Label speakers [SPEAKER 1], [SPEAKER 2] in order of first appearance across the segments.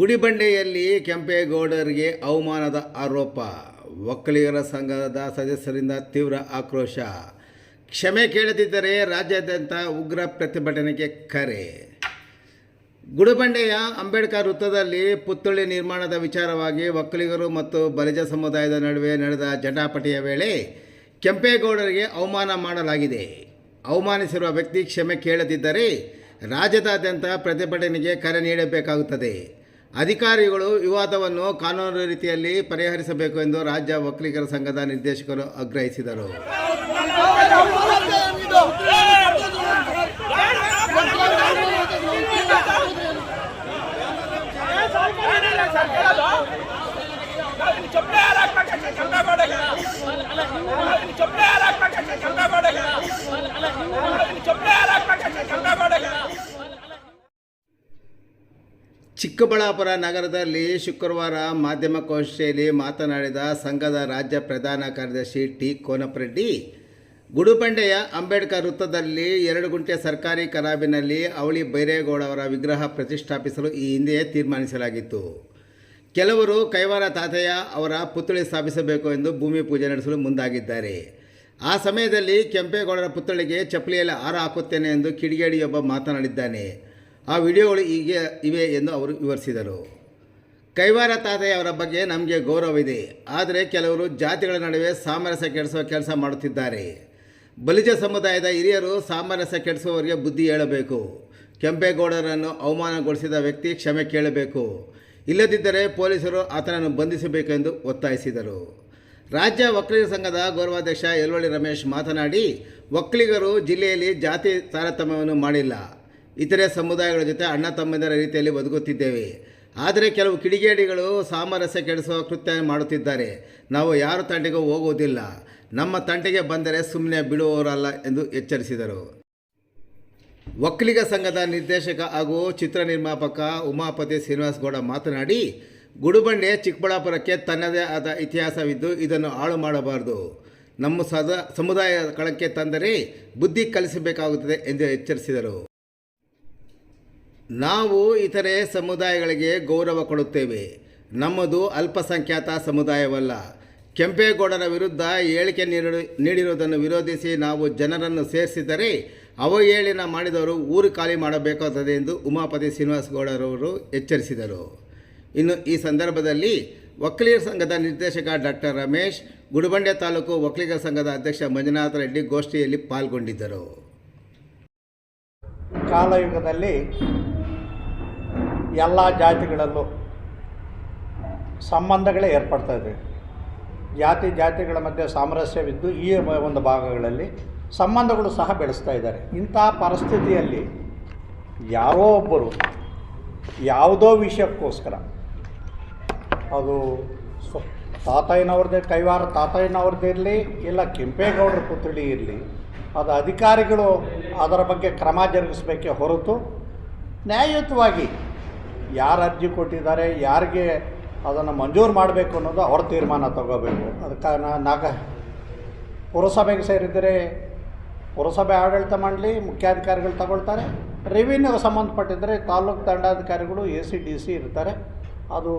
[SPEAKER 1] ಗುಡಿಬಂಡೆಯಲ್ಲಿ ಕೆಂಪೇಗೌಡರಿಗೆ ಅವಮಾನದ ಆರೋಪ. ಒಕ್ಕಲಿಗರ ಸಂಘದ ಸದಸ್ಯರಿಂದ ತೀವ್ರ ಆಕ್ರೋಶ. ಕ್ಷಮೆ ಕೇಳದಿದ್ದರೆ ರಾಜ್ಯಾದ್ಯಂತ ಉಗ್ರ ಪ್ರತಿಭಟನೆಗೆ ಕರೆ. ಗುಡಿಬಂಡೆಯ ಅಂಬೇಡ್ಕರ್ ವೃತ್ತದಲ್ಲಿ ಪುತ್ಥಳಿ ನಿರ್ಮಾಣದ ವಿಚಾರವಾಗಿ ಒಕ್ಕಲಿಗರು ಮತ್ತು ಬಲಿಜ ಸಮುದಾಯದ ನಡುವೆ ನಡೆದ ಜಟಾಪಟಿಯ ವೇಳೆ ಕೆಂಪೇಗೌಡರಿಗೆ ಅವಮಾನ ಮಾಡಲಾಗಿದೆ. ಅವಮಾನಿಸಿರುವ ವ್ಯಕ್ತಿ ಕ್ಷಮೆ ಕೇಳದಿದ್ದರೆ ರಾಜ್ಯದಾದ್ಯಂತ ಪ್ರತಿಭಟನೆಗೆ ಕರೆ ನೀಡಬೇಕಾಗುತ್ತದೆ. ಅಧಿಕಾರಿಗಳು ವಿವಾದವನ್ನು ಕಾನೂನು ರೀತಿಯಲ್ಲಿ ಪರಿಹರಿಸಬೇಕು ಎಂದು ರಾಜ್ಯ ಒಕ್ಕಲಿಗರ ಸಂಘದ ನಿರ್ದೇಶಕರು ಆಗ್ರಹಿಸಿದರು. ಚಿಕ್ಕಬಳ್ಳಾಪುರ ನಗರದಲ್ಲಿ ಶುಕ್ರವಾರ ಮಾಧ್ಯಮಗೋಷ್ಠಿಯಲ್ಲಿ ಮಾತನಾಡಿದ ಸಂಘದ ರಾಜ್ಯ ಪ್ರಧಾನ ಕಾರ್ಯದರ್ಶಿ ಟಿ ಕೋನಪ್ರೆಡ್ಡಿ, ಗುಡುಬಂಡೆಯ ಅಂಬೇಡ್ಕರ್ ವೃತ್ತದಲ್ಲಿ ಎರಡು ಗುಂಟೆ ಸರ್ಕಾರಿ ಕರಾಬಿನಲ್ಲಿ ಅವಳಿ ಬೈರೇಗೌಡ ಅವರ ವಿಗ್ರಹ ಪ್ರತಿಷ್ಠಾಪಿಸಲು ಈ ಹಿಂದೆಯೇ ತೀರ್ಮಾನಿಸಲಾಗಿತ್ತು. ಕೆಲವರು ಕೈವಾರ ತಾತಯ್ಯ ಅವರ ಪುತ್ಥಳಿ ಸ್ಥಾಪಿಸಬೇಕು ಎಂದು ಭೂಮಿ ಪೂಜೆ ನಡೆಸಲು ಮುಂದಾಗಿದ್ದಾರೆ. ಆ ಸಮಯದಲ್ಲಿ ಕೆಂಪೇಗೌಡರ ಪುತ್ಥಳಿಗೆ ಚಪ್ಪಲಿಯಲ್ಲಿ ಹಾರ ಹಾಕುತ್ತೇನೆ ಎಂದು ಕಿಡಿಗೇಡಿಯೊಬ್ಬ ಮಾತನಾಡಿದ್ದಾನೆ. ಆ ವಿಡಿಯೋಗಳು ಹೀಗೆ ಇವೆ ಎಂದು ಅವರು ವಿವರಿಸಿದರು. ಕೈವಾರ ತಾತಯ್ಯವರ ಬಗ್ಗೆ ನಮಗೆ ಗೌರವವಿದೆ ಆದರೆ ಕೆಲವರು ಜಾತಿಗಳ ನಡುವೆ ಸಾಮರಸ್ಯ ಕೆಡಿಸುವ ಕೆಲಸ ಮಾಡುತ್ತಿದ್ದಾರೆ. ಬಲಿಜ ಸಮುದಾಯದ ಹಿರಿಯರು ಸಾಮರಸ್ಯ ಕೆಡಿಸುವವರಿಗೆ ಬುದ್ಧಿ ಹೇಳಬೇಕು. ಕೆಂಪೇಗೌಡರನ್ನು ಅವಮಾನಗೊಳಿಸಿದ ವ್ಯಕ್ತಿ ಕ್ಷಮೆ ಕೇಳಬೇಕು. ಇಲ್ಲದಿದ್ದರೆ ಪೊಲೀಸರು ಆತನನ್ನು ಬಂಧಿಸಬೇಕೆಂದು ಒತ್ತಾಯಿಸಿದರು. ರಾಜ್ಯ ಒಕ್ಕಲಿಗರ ಸಂಘದ ಗೌರವಾಧ್ಯಕ್ಷ ಯಲವಳ್ಳಿ ರಮೇಶ್ ಮಾತನಾಡಿ, ಒಕ್ಕಲಿಗರು ಜಿಲ್ಲೆಯಲ್ಲಿ ಜಾತಿ ತಾರತಮ್ಯವನ್ನು ಮಾಡಿಲ್ಲ. ಇತರೆ ಸಮುದಾಯಗಳ ಜೊತೆ ಅಣ್ಣ ತಮ್ಮಂದಿರ ರೀತಿಯಲ್ಲಿ ಬದುಕುತ್ತಿದ್ದೇವೆ. ಆದರೆ ಕೆಲವು ಕಿಡಿಗೇಡಿಗಳು ಸಾಮರಸ್ಯ ಕೆಡಿಸುವ ಕೃತ್ಯ ಮಾಡುತ್ತಿದ್ದಾರೆ. ನಾವು ಯಾರು ತಂಟೆಗೂ ಹೋಗುವುದಿಲ್ಲ. ನಮ್ಮ ತಂಟೆಗೆ ಬಂದರೆ ಸುಮ್ಮನೆ ಬಿಡುವವರಲ್ಲ ಎಂದು ಎಚ್ಚರಿಸಿದರು. ಒಕ್ಕಲಿಗ ಸಂಘದ ನಿರ್ದೇಶಕ ಹಾಗೂ ಚಿತ್ರ ನಿರ್ಮಾಪಕ ಉಮಾಪತಿ ಶ್ರೀನಿವಾಸಗೌಡ ಮಾತನಾಡಿ, ಗುಡುಬಂಡೆ ಚಿಕ್ಕಬಳ್ಳಾಪುರಕ್ಕೆ ತನ್ನದೇ ಆದ ಇತಿಹಾಸವಿದ್ದು ಇದನ್ನು ಹಾಳು ಮಾಡಬಾರದು. ನಮ್ಮ ಸದ ಸಮುದಾಯ ಕಳಕ್ಕೆ ತಂದರೆ ಬುದ್ಧಿ ಕಲಿಸಬೇಕಾಗುತ್ತದೆ ಎಂದು ಎಚ್ಚರಿಸಿದರು. ನಾವು ಇತರೆ ಸಮುದಾಯಗಳಿಗೆ ಗೌರವ ಕೊಡುತ್ತೇವೆ. ನಮ್ಮದು ಅಲ್ಪಸಂಖ್ಯಾತ ಸಮುದಾಯವಲ್ಲ. ಕೆಂಪೇಗೌಡರ ವಿರುದ್ಧ ಹೇಳಿಕೆ ನೀಡಿ, ನೀಡಿರುವುದನ್ನು ವಿರೋಧಿಸಿ ನಾವು ಜನರನ್ನು ಸೇರಿಸಿದರೆ ಅವಹೇಳನ ಮಾಡಿದವರು ಊರು ಖಾಲಿ ಮಾಡಬೇಕಾಗುತ್ತದೆ ಎಂದು ಉಮಾಪತಿ ಶ್ರೀನಿವಾಸಗೌಡರವರು ಎಚ್ಚರಿಸಿದರು. ಇನ್ನು ಈ ಸಂದರ್ಭದಲ್ಲಿ ಒಕ್ಕಲಿಗರ ಸಂಘದ ನಿರ್ದೇಶಕ ಡಾಕ್ಟರ್ ರಮೇಶ್, ಗುಡಬಂಡೆ ತಾಲೂಕು ಒಕ್ಕಲಿಗರ ಸಂಘದ ಅಧ್ಯಕ್ಷ ಮಂಜುನಾಥ ರೆಡ್ಡಿ ಗೋಷ್ಠಿಯಲ್ಲಿ ಪಾಲ್ಗೊಂಡಿದ್ದರು.
[SPEAKER 2] ಕಾಲಯುಗದಲ್ಲಿ ಎಲ್ಲ ಜಾತಿಗಳಲ್ಲೂ ಸಂಬಂಧಗಳೇ ಏರ್ಪಡ್ತಾ ಇದೆ. ಜಾತಿ ಜಾತಿಗಳ ಮಧ್ಯೆ ಸಾಮರಸ್ಯವಿದ್ದು ಈ ಒಂದು ಭಾಗಗಳಲ್ಲಿ ಸಂಬಂಧಗಳು ಸಹ ಬೆಳೆಸ್ತಾ ಇದ್ದಾರೆ. ಇಂಥ ಪರಿಸ್ಥಿತಿಯಲ್ಲಿ ಯಾರೋ ಒಬ್ಬರು ಯಾವುದೋ ವಿಷಯಕ್ಕೋಸ್ಕರ ಅದು ಸ್ವ ತಾತಯ್ಯನವ್ರದ್ದೇ ಕೈವಾರ ತಾತಯ್ಯನವ್ರದ್ದೇ ಇರಲಿ ಇಲ್ಲ ಕೆಂಪೇಗೌಡರ ಪುತ್ಥಳಿ ಇರಲಿ, ಅದು ಅಧಿಕಾರಿಗಳು ಅದರ ಬಗ್ಗೆ ಕ್ರಮ ಜರುಗಿಸಬೇಕೇ ಹೊರತು ನ್ಯಾಯಯುತವಾಗಿ ಯಾರು ಅರ್ಜಿ ಕೊಟ್ಟಿದ್ದಾರೆ, ಯಾರಿಗೆ ಅದನ್ನು ಮಂಜೂರು ಮಾಡಬೇಕು ಅನ್ನೋದು ಅವ್ರ ತೀರ್ಮಾನ ತಗೋಬೇಕು. ಅದಕ್ಕೆ ನಾಗ ಪುರಸಭೆಗೆ ಸೇರಿದರೆ ಪುರಸಭೆ ಆಡಳಿತ ಮಾಡಲಿ, ಮುಖ್ಯಾಧಿಕಾರಿಗಳು ತಗೊಳ್ತಾರೆ. ರೆವಿನ್ಯೂಗೆ ಸಂಬಂಧಪಟ್ಟಿದ್ದರೆ ತಾಲೂಕು ದಂಡಾಧಿಕಾರಿಗಳು ಎ ಸಿ, ಡಿ ಸಿ ಇರ್ತಾರೆ. ಅದು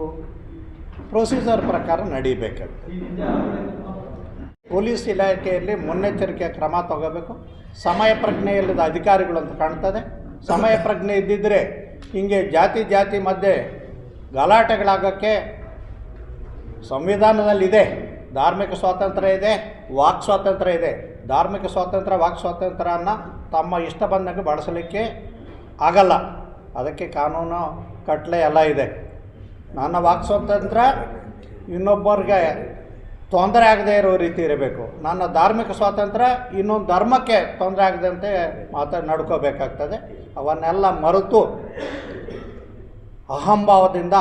[SPEAKER 2] ಪ್ರೊಸೀಜರ್ ಪ್ರಕಾರ ನಡೀಬೇಕಾಗ್ತದೆ ಪೊಲೀಸ್ ಇಲಾಖೆಯಲ್ಲಿ ಮುನ್ನೆಚ್ಚರಿಕೆ ಕ್ರಮ ತಗೋಬೇಕು. ಸಮಯ ಪ್ರಜ್ಞೆ ಅಧಿಕಾರಿಗಳು ಅಂತ ಕಾಣ್ತದೆ. ಸಮಯ ಪ್ರಜ್ಞೆ ಇದ್ದಿದ್ದರೆ ಹಿಂಗೆ ಜಾತಿ ಜಾತಿ ಮಧ್ಯೆ ಗಲಾಟೆಗಳಾಗೋಕ್ಕೆ ಸಂವಿಧಾನದಲ್ಲಿದೆ. ಧಾರ್ಮಿಕ ಸ್ವಾತಂತ್ರ್ಯ ಇದೆ, ವಾಕ್ ಸ್ವಾತಂತ್ರ್ಯ ಇದೆ. ಧಾರ್ಮಿಕ ಸ್ವಾತಂತ್ರ್ಯ, ವಾಕ್ ಸ್ವಾತಂತ್ರ್ಯನ ತಮ್ಮ ಇಷ್ಟ ಬಂದಂಗೆ ಬಳಸಲಿಕ್ಕೆ ಆಗಲ್ಲ. ಅದಕ್ಕೆ ಕಾನೂನು ಕಟ್ಲೆ ಎಲ್ಲ ಇದೆ. ನನ್ನ ವಾಕ್ ಸ್ವಾತಂತ್ರ್ಯ ಇನ್ನೊಬ್ಬರಿಗೆ ತೊಂದರೆ ಆಗದೇ ಇರೋ ರೀತಿ ಇರಬೇಕು. ನನ್ನ ಧಾರ್ಮಿಕ ಸ್ವಾತಂತ್ರ್ಯ ಇನ್ನೊಂದು ಧರ್ಮಕ್ಕೆ ತೊಂದರೆ ಆಗದಂತೆ ಮಾತಾಡಿ ನಡ್ಕೋಬೇಕಾಗ್ತದೆ. ಅವನ್ನೆಲ್ಲ ಮರೆತು ಅಹಂಭಾವದಿಂದ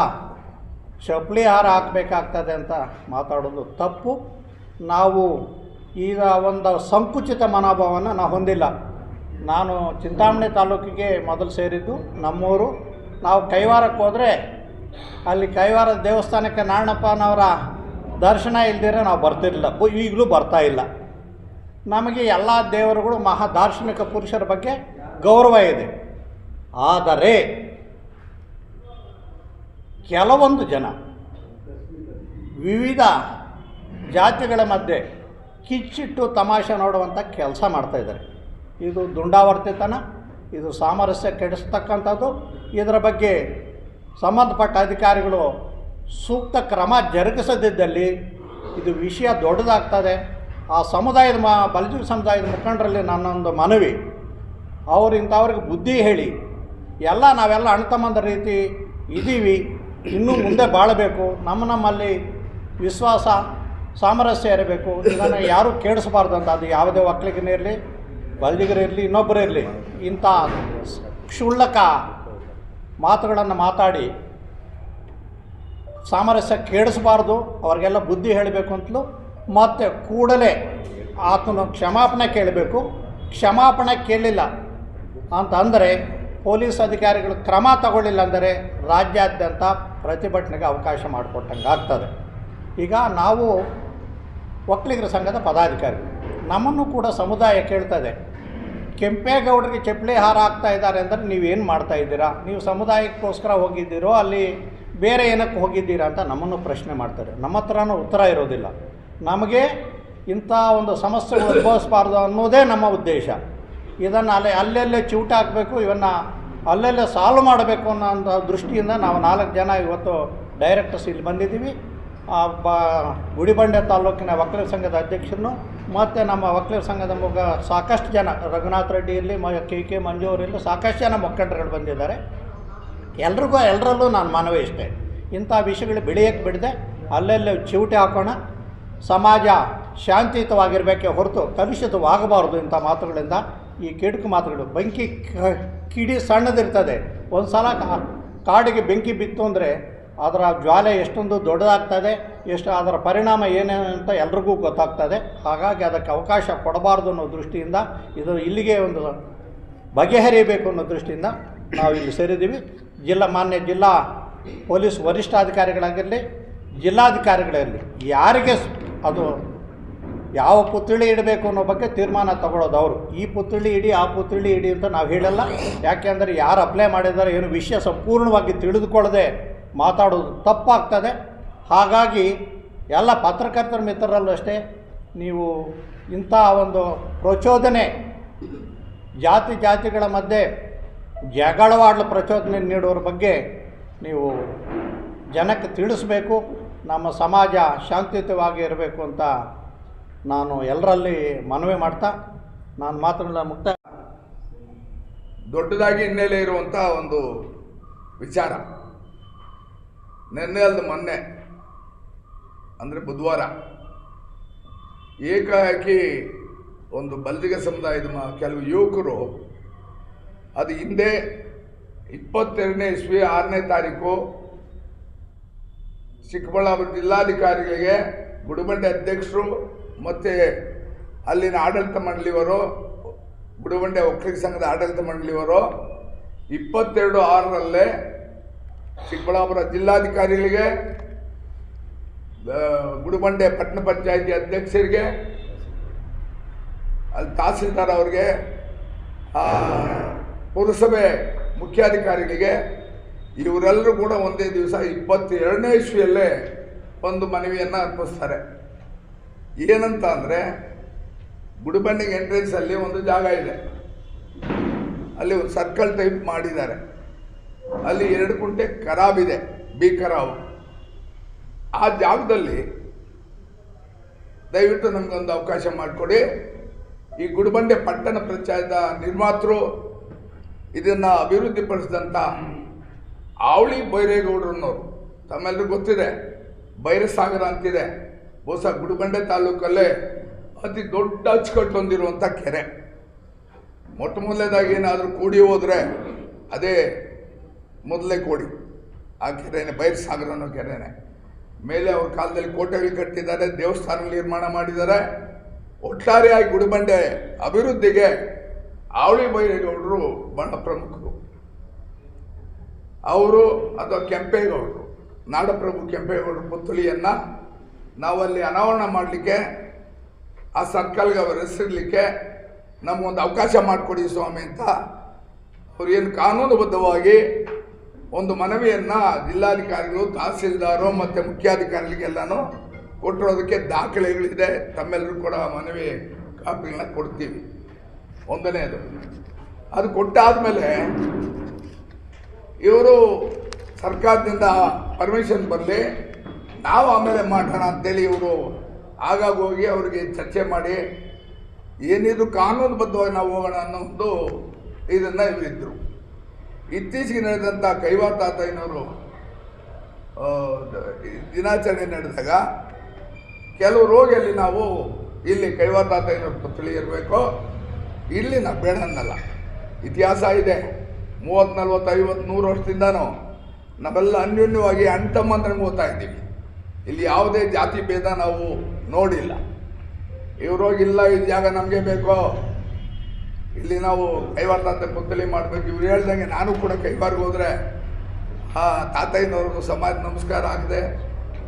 [SPEAKER 2] ಚಪ್ಪಲಿ ಹಾರ ಹಾಕಬೇಕಾಗ್ತದೆ ಅಂತ ಮಾತಾಡೋದು ತಪ್ಪು. ನಾವು ಈಗ ಒಂದು ಸಂಕುಚಿತ ಮನೋಭಾವನ ನಾವು ಹೊಂದಿಲ್ಲ. ನಾನು ಚಿಂತಾಮಣಿ ತಾಲೂಕಿಗೆ ಮೊದಲು ಸೇರಿದ್ದು ನಮ್ಮೂರು. ನಾವು ಕೈವಾರಕ್ಕೆ ಹೋದರೆ ಅಲ್ಲಿ ಕೈವಾರ ದೇವಸ್ಥಾನಕ್ಕೆ ನಾರಾಯಣಪ್ಪನವರ ದರ್ಶನ ಇಲ್ದಿರ ನಾವು ಬರ್ತಿರಲಿಲ್ಲ. ಈಗಲೂ ಬರ್ತಾ ಇಲ್ಲ. ನಮಗೆ ಎಲ್ಲ ದೇವರುಗಳು ಮಹಾ ದಾರ್ಶನಿಕ ಪುರುಷರ ಬಗ್ಗೆ ಗೌರವ ಇದೆ. ಆದರೆ ಕೆಲವೊಂದು ಜನ ವಿವಿಧ ಜಾತಿಗಳ ಮಧ್ಯೆ ಕಿಚ್ಚಿಟ್ಟು ತಮಾಷೆ ನೋಡುವಂಥ ಕೆಲಸ ಮಾಡ್ತಾಯಿದ್ದಾರೆ ಇದು ದುಂಡಾವರ್ತಿತನ, ಇದು ಸಾಮರಸ್ಯ ಕೆಡಿಸ್ತಕ್ಕಂಥದ್ದು. ಇದರ ಬಗ್ಗೆ ಸಂಬಂಧಪಟ್ಟ ಅಧಿಕಾರಿಗಳು ಸೂಕ್ತ ಕ್ರಮ ಜರುಗಿಸದಿದ್ದಲ್ಲಿ ಇದು ವಿಷಯ ದೊಡ್ಡದಾಗ್ತದೆ. ಆ ಸಮುದಾಯದ ಮ ಬಲಜೀವಿ ಸಮುದಾಯದ ಮುಖಂಡರಲ್ಲಿ ನನ್ನೊಂದು ಮನವಿ. ಅವ್ರು ಇಂಥವ್ರಿಗೆ ಬುದ್ಧಿ ಹೇಳಿ, ಎಲ್ಲ ನಾವೆಲ್ಲ ಅಣ್ತಮ್ಮಂದ ರೀತಿ ಇದ್ದೀವಿ, ಇನ್ನೂ ಮುಂದೆ ಬಾಳಬೇಕು, ನಮ್ಮ ನಮ್ಮಲ್ಲಿ ವಿಶ್ವಾಸ, ಸಾಮರಸ್ಯ ಇರಬೇಕು, ಇದನ್ನು ಯಾರೂ ಕೇಳಿಸಬಾರ್ದು ಅಂತ, ಅದು ಯಾವುದೇ ಒಕ್ಕಲಿಗನಿರಲಿ ಬಲ್ದಿಗರಿರಲಿ ಇನ್ನೊಬ್ಬರಿರಲಿ ಇಂಥ ಕ್ಷುಳ್ಳಕ ಮಾತುಗಳನ್ನು ಮಾತಾಡಿ ಸಾಮರಸ್ಯ ಕೇಳಿಸಬಾರ್ದು, ಅವ್ರಿಗೆಲ್ಲ ಬುದ್ಧಿ ಹೇಳಬೇಕು ಅಂತಲೂ ಮತ್ತು ಕೂಡಲೇ ಆತನು ಕ್ಷಮಾಪಣೆ ಕೇಳಬೇಕು. ಕ್ಷಮಾಪಣೆ ಕೇಳಲಿಲ್ಲ ಅಂತ ಅಂದರೆ ಪೊಲೀಸ್ ಅಧಿಕಾರಿಗಳು ಕ್ರಮ ತಗೊಳ್ಳಿಲ್ಲ ಅಂದರೆ ರಾಜ್ಯಾದ್ಯಂತ ಪ್ರತಿಭಟನೆಗೆ ಅವಕಾಶ ಮಾಡಿಕೊಟ್ಟಂಗೆ ಆಗ್ತದೆ ಈಗ ನಾವು ಒಕ್ಕಲಿಗರ ಸಂಘದ ಪದಾಧಿಕಾರಿ, ನಮ್ಮನ್ನು ಕೂಡ ಸಮುದಾಯ ಕೇಳ್ತದೆ. ಕೆಂಪೇಗೌಡರಿಗೆ ಚಪ್ಪಲಿ ಹಾರ ಹಾಕ್ತಾ ಇದ್ದಾರೆ ಅಂದರೆ ನೀವೇನು ಮಾಡ್ತಾ ಇದ್ದೀರಾ? ನೀವು ಸಮುದಾಯಕ್ಕೋಸ್ಕರ ಹೋಗಿದ್ದೀರೋ ಅಲ್ಲಿ ಬೇರೆ ಏನಕ್ಕೆ ಹೋಗಿದ್ದೀರಾ ಅಂತ ನಮ್ಮನ್ನು ಪ್ರಶ್ನೆ ಮಾಡ್ತಾರೆ. ನಮ್ಮ ಹತ್ರನೂ ಉತ್ತರ ಇರೋದಿಲ್ಲ. ನಮಗೆ ಇಂಥ ಒಂದು ಸಮಸ್ಯೆಗಳು ಉದ್ಭವಿಸಬಾರ್ದು ಅನ್ನೋದೇ ನಮ್ಮ ಉದ್ದೇಶ. ಇದನ್ನು ಅಲ್ಲೇ, ಅಲ್ಲೆಲ್ಲೇ ಚಿವುಟ ಹಾಕಬೇಕು, ಇವನ್ನು ಅಲ್ಲೆಲ್ಲೇ ಸಾಲ್ವ್ ಮಾಡಬೇಕು ಅನ್ನೋ ದೃಷ್ಟಿಯಿಂದ ನಾವು ನಾಲ್ಕು ಜನ ಇವತ್ತು ಡೈರೆಕ್ಟರ್ಸ್ ಇಲ್ಲಿ ಬಂದಿದ್ದೀವಿ. ಬ, ಗುಡಿಬಂಡೆ ತಾಲೂಕಿನ ಒಕ್ಕಲಿಗರ ಸಂಘದ ಅಧ್ಯಕ್ಷರನ್ನು, ಮತ್ತು ನಮ್ಮ ಒಕ್ಕಲಿಗರ ಸಂಘದ ಮುಖ ಸಾಕಷ್ಟು ಜನ, ರಘುನಾಥ್ ರೆಡ್ಡಿ ಇರಲಿ ಮ, ಕೆ ಕೆ ಮಂಜು ಅವರಿರಲಿ ಸಾಕಷ್ಟು ಜನ ಮುಖಂಡರುಗಳು ಬಂದಿದ್ದಾರೆ. ಎಲ್ರಿಗೂ ಎಲ್ಲರಲ್ಲೂ ನಾನು ಮನವಿ ಇಷ್ಟೆ. ಇಂಥ ವಿಷಯಗಳು ಬೆಳೆಯೋಕ್ಕೆ ಬಿಡದೆ ಅಲ್ಲಲ್ಲೇ ಚಿವುಟಿ ಹಾಕೋಣ. ಸಮಾಜ ಶಾಂತಿಯುತವಾಗಿರಬೇಕೆ ಹೊರತು ಕಲುಷಿತವಾಗಬಾರ್ದು ಇಂಥ ಮಾತುಗಳಿಂದ. ಈ ಕೆಡುಕು ಮಾತುಗಳು ಬೆಂಕಿ ಕಿಡಿ ಸಣ್ಣದಿರ್ತದೆ. ಒಂದು ಸಲ ಕಾಡಿಗೆ ಬೆಂಕಿ ಬಿತ್ತು ಅಂದರೆ ಅದರ ಜ್ವಾಲೆ ಎಷ್ಟೊಂದು ದೊಡ್ಡದಾಗ್ತದೆ, ಎಷ್ಟು ಅದರ ಪರಿಣಾಮ ಏನೇನು ಅಂತ ಎಲ್ರಿಗೂ ಗೊತ್ತಾಗ್ತದೆ. ಹಾಗಾಗಿ ಅದಕ್ಕೆ ಅವಕಾಶ ಕೊಡಬಾರ್ದು ಅನ್ನೋ ದೃಷ್ಟಿಯಿಂದ ಇದು ಇಲ್ಲಿಗೆ ಒಂದು ಬಗೆಹರಿಯಬೇಕು ಅನ್ನೋ ದೃಷ್ಟಿಯಿಂದ ನಾವು ಇಲ್ಲಿ ಸೇರಿದ್ದೀವಿ. ಜಿಲ್ಲಾ ಮಾನ್ಯ ಜಿಲ್ಲಾ ಪೊಲೀಸ್ ವರಿಷ್ಠಾಧಿಕಾರಿಗಳಾಗಿರಲಿ ಜಿಲ್ಲಾಧಿಕಾರಿಗಳಿರಲಿ ಯಾರಿಗೆ ಅದು ಯಾವ ಪುತ್ಥಳಿ ಇಡಬೇಕು ಅನ್ನೋ ಬಗ್ಗೆ ತೀರ್ಮಾನ ತಗೊಳ್ಳೋದು ಅವರು. ಈ ಪುತ್ಥಳಿ ಇಡಿ, ಆ ಪುತ್ಥಳಿ ಇಡಿ ಅಂತ ನಾವು ಹೇಳಲ್ಲ. ಯಾಕೆಂದರೆ ಯಾರು ಅಪ್ಲೈ ಮಾಡಿದ್ದಾರೆ ಏನು ವಿಷಯ ಸಂಪೂರ್ಣವಾಗಿ ತಿಳಿದುಕೊಳ್ಳದೆ ಮಾತಾಡೋದು ತಪ್ಪಾಗ್ತದೆ. ಹಾಗಾಗಿ ಎಲ್ಲ ಪತ್ರಕರ್ತರ ಮಿತ್ರರಲ್ಲೂ ಅಷ್ಟೇ, ನೀವು ಇಂಥ ಒಂದು ಪ್ರಚೋದನೆ ಜಾತಿ ಜಾತಿಗಳ ಮಧ್ಯೆ ಜಗಳವಾಡಲು ಪ್ರಚೋದನೆ ನೀಡೋರ ಬಗ್ಗೆ ನೀವು ಜನಕ್ಕೆ ತಿಳಿಸ್ಬೇಕು, ನಮ್ಮ ಸಮಾಜ ಶಾಂತಿಯುತವಾಗಿ ಇರಬೇಕು ಅಂತ ನಾನು ಎಲ್ಲರಲ್ಲಿ ಮನವಿ ಮಾಡ್ತಾ, ನಾನು ಮಾತ್ರ ಮುಕ್ತ.
[SPEAKER 3] ದೊಡ್ಡದಾಗಿ ಹಿನ್ನೆಲೆ ಇರುವಂಥ ಒಂದು ವಿಚಾರ. ನಿನ್ನೆ ಅಲ್ಲದ ಮೊನ್ನೆ, ಅಂದರೆ ಬುಧವಾರ, ಏಕಾಏಕಿ ಒಂದು ಬಲ್ದಿಗ ಸಮುದಾಯದ ಕೆಲವು ಯುವಕರು ಅದು ಹಿಂದೆ ಇಪ್ಪತ್ತೆರಡನೇ ಇಸ್ವಿ, ಆರನೇ ತಾರೀಕು ಚಿಕ್ಕಬಳ್ಳಾಪುರ ಜಿಲ್ಲಾಧಿಕಾರಿಗಳಿಗೆ ಗುಡಿಬಂಡೆ ಅಧ್ಯಕ್ಷರು ಮತ್ತು ಅಲ್ಲಿನ ಆಡಳಿತ ಮಂಡಳಿಯವರು, ಗುಡಿಬಂಡೆ ಒಕ್ಕಲಿಗ ಸಂಘದ ಆಡಳಿತ ಮಂಡಳಿಯವರು ಇಪ್ಪತ್ತೆರಡು ಆರರಲ್ಲೇ ಚಿಕ್ಕಬಳ್ಳಾಪುರ ಜಿಲ್ಲಾಧಿಕಾರಿಗಳಿಗೆ ಗುಡುಬಂಡೆ ಪಟ್ಟಣ ಪಂಚಾಯಿತಿ ಅಧ್ಯಕ್ಷರಿಗೆ, ಅಲ್ಲಿ ತಹಸೀಲ್ದಾರ್ ಅವ್ರಿಗೆ ಪುರಸಭೆ ಮುಖ್ಯಾಧಿಕಾರಿಗಳಿಗೆ ಇವರೆಲ್ಲರೂ ಕೂಡ ಒಂದೇ ದಿವಸ ಇಪ್ಪತ್ತೆರಡನೇ ಇಸ್ವಿಯಲ್ಲೇ ಒಂದು ಮನವಿಯನ್ನು ಅರ್ಪಿಸ್ತಾರೆ. ಏನಂತ ಅಂದರೆ ಗುಡಿಬಂಡೆಗೆ ಎಂಟ್ರೆನ್ಸಲ್ಲಿ ಒಂದು ಜಾಗ ಇದೆ. ಅಲ್ಲಿ ಒಂದು ಸರ್ಕಲ್ ಟೈಪ್ ಮಾಡಿದ್ದಾರೆ. ಅಲ್ಲಿ ಎರಡು ಕುಂಟೆ ಖರಾಬಿದೆ ಬಿ ಖರಾಬು ಆ ಜಾಗದಲ್ಲಿ ದಯವಿಟ್ಟು ನಮಗೊಂದು ಅವಕಾಶ ಮಾಡಿಕೊಡಿ. ಈ ಗುಡಿಬಂಡೆ ಪಟ್ಟಣ ಪ್ರಚಾರದ ನಿರ್ಮಾತೃ ಇದನ್ನು ಅಭಿವೃದ್ಧಿಪಡಿಸಿದಂಥ ಆವಳಿ ಬೈರೇಗೌಡರನ್ನೋರು ತಮ್ಮೆಲ್ಲರಿಗೂ ಗೊತ್ತಿದೆ, ಬೈರಸಾಗರ ಅಂತಿದೆ. ಬಹುಶಃ ಗುಡುಗಂಡೆ ತಾಲೂಕಲ್ಲೇ ಅತಿ ದೊಡ್ಡ ಅಚ್ಚುಕಟ್ಟು ಹೊಂದಿರುವಂಥ ಕೆರೆ. ಮೊಟ್ಟ ಮೊದಲನೇದಾಗಿ ಏನಾದರೂ ಕೂಡಿ ಹೋದರೆ ಅದೇ ಮೊದಲೇ ಕೋಡಿ. ಆ ಕೆರೆನೇ, ಬೈರಸಾಗರ ಅನ್ನೋ ಕೆರೆನೇ. ಮೇಲೆ ಅವ್ರ ಕಾಲದಲ್ಲಿ ಕೋಟೆಗಳು ಕಟ್ಟಿದ್ದಾರೆ, ದೇವಸ್ಥಾನ ನಿರ್ಮಾಣ ಮಾಡಿದ್ದಾರೆ. ಒಟ್ಟಾರೆಯಾಗಿ ಗುಡುಬಂಡೆ ಅಭಿವೃದ್ಧಿಗೆ ಆವಳಿ ಬೈರೇಗೌಡರು ಬಣ್ಣ ಪ್ರಮುಖರು. ಅವರು ಅಥವಾ ಕೆಂಪೇಗೌಡರು, ನಾಡಪ್ರಭು ಕೆಂಪೇಗೌಡರ ಪುತ್ಥಳಿಯನ್ನು ನಾವಲ್ಲಿ ಅನಾವರಣ ಮಾಡಲಿಕ್ಕೆ, ಆ ಸರ್ಕಲ್ಗೆ ಅವರು ಹೆಸರಿಡಲಿಕ್ಕೆ ನಮಗೊಂದು ಅವಕಾಶ ಮಾಡಿಕೊಡಿ ಸ್ವಾಮಿ ಅಂತ ಅವ್ರು ಏನು ಕಾನೂನುಬದ್ಧವಾಗಿ ಒಂದು ಮನವಿಯನ್ನು ಜಿಲ್ಲಾಧಿಕಾರಿಗಳು, ತಹಸೀಲ್ದಾರು ಮತ್ತು ಮುಖ್ಯಾಧಿಕಾರಿಗಳಿಗೆಲ್ಲನೂ ಕೊಟ್ಟಿರೋದಕ್ಕೆ ದಾಖಲೆಗಳಿದೆ. ತಮ್ಮೆಲ್ಲರೂ ಕೂಡ ಮನವಿ ಕಾಪಿಗಳನ್ನ ಕೊಡ್ತೀವಿ. ಒಂದನೇದು ಅದು ಕೊಟ್ಟಾದಮೇಲೆ ಇವರು ಸರ್ಕಾರದಿಂದ ಪರ್ಮಿಷನ್ ಬರಲಿ ನಾವು ಆಮೇಲೆ ಮಾಡೋಣ ಅಂತೇಳಿ ಇವರು ಆಗಾಗ ಹೋಗಿ ಅವರಿಗೆ ಚರ್ಚೆ ಮಾಡಿ ಏನಿದು ಕಾನೂನುಬದ್ಧವಾಗಿ ನಾವು ಹೋಗೋಣ ಅನ್ನೋ ಒಂದು ಇದನ್ನು ಇವರಿದ್ದರು ಇತ್ತೀಚೆಗೆ ನಡೆದಂಥ ಕೈವಾರ ತಾತಯ್ಯನವರು ದಿನಾಚರಣೆ ನಡೆದಾಗ ಕೆಲವು ರೋಗಿಯಲ್ಲಿ ನಾವು ಇಲ್ಲಿ ಕೈವಾರ ತಾತಯ್ಯನವ್ರ ಇರಬೇಕು. ಇಲ್ಲಿ ಬೇಡ ಅನ್ನಲ್ಲ. ಇತಿಹಾಸ ಇದೆ. ಮೂವತ್ತು ನಲ್ವತ್ತು, ಐವತ್ತು, ನೂರು ವರ್ಷದಿಂದನೂ ನಾವೆಲ್ಲ ಅನ್ಯೋನ್ಯವಾಗಿ ಅಣ್ತಮ್ಮಂದ್ರಂಗೆ ಓದ್ತಾ ಇದ್ದೀವಿ. ಇಲ್ಲಿ ಯಾವುದೇ ಜಾತಿ ಭೇದ ನಾವು ನೋಡಿಲ್ಲ. ಇವ್ರೋಗಿಲ್ಲ ಈ ಜಾಗ ನಮಗೆ ಬೇಕೋ? ಇಲ್ಲಿ ನಾವು ಕೈವಾರ ತಾತ ಪುತ್ತಲಿ ಮಾಡಬೇಕು. ಇವ್ರು ಹೇಳ್ದಂಗೆ ನಾನು ಕೂಡ ಕೈವಾರ್ಗೆ ಹೋದರೆ ಆ ತಾತಯ್ಯನವ್ರಿಗೂ ಸಮಾಜ ನಮಸ್ಕಾರ ಆಗದೆ